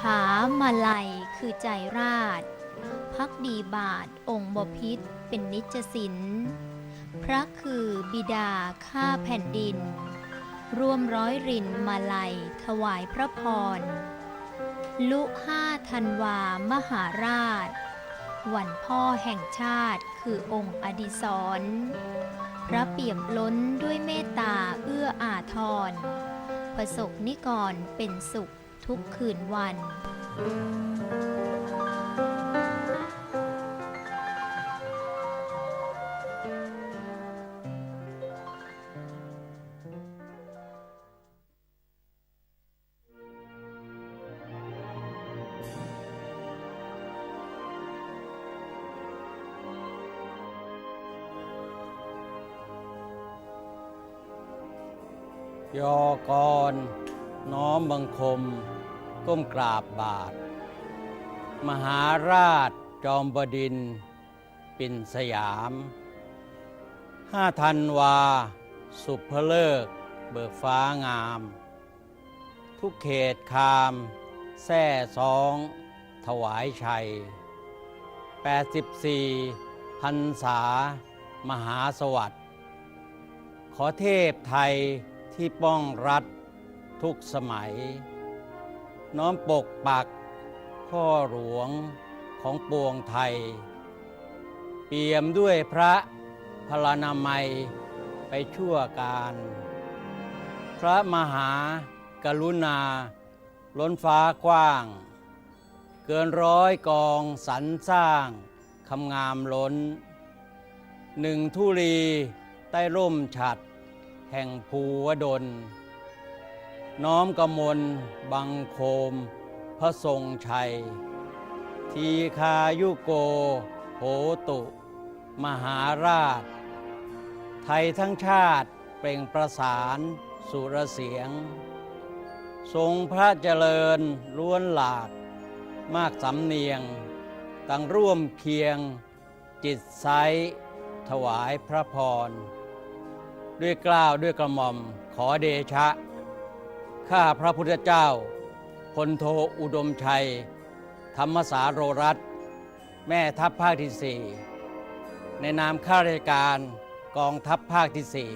ผามาลัยคือใจราช พักดีบาทองค์บพิษเป็นนิจสิน พระคือบิดาข้าแผ่นดิน ร่วมร้อยรินมาลัยถวายพระพร ลุห้าธันวามหาราช วันพ่อแห่งชาติคือองค์อดิศรพระเปี่ยมล้นด้วยเมตตาเอื้ออาทรประสบนิกรเป็นสุข ทุกคืนวันยอกรน้อมบังคม ก้มกราบบาท มหาราชจอมบดินปิ่นสยามห้าธันวา สุภเลิก เบิกฟ้างาม ทุกเขตคาม แท่สอง ถวายชัย 84พันษามหาสวัสดิ์ขอเทพไทยที่ป้องรัฐทุกสมัย น้อมปกปักพ่อหลวงของปวงไทย เปี่ยมด้วยพระพลานามัยไปชั่วการ พระมหากรุณา ล้นฟ้ากว้าง เกินร้อยกองสรรสร้างคำงามล้น หนึ่งทุลีใต้ร่มฉัด แห่งภูวดล น้อมกมลบังโคม พระทรงชัย ทีคายุโกโหตุ มหาราช ไทยทั้งชาติเปล่งประสานสุรเสียง ทรงพระเจริญล้วนหลาก มากสำเนียงตั้งร่วมเคียงจิตไซถวายพระพร ด้วยกล้าวด้วยกระหม่อมขอเดชะ ข้าพระพุทธเจ้าพลโทอุดมชัย ธรรมสาโรรัตแม่ทัพภาคที่สี่ในนามข้าราชการกองทัพภาคที่สี่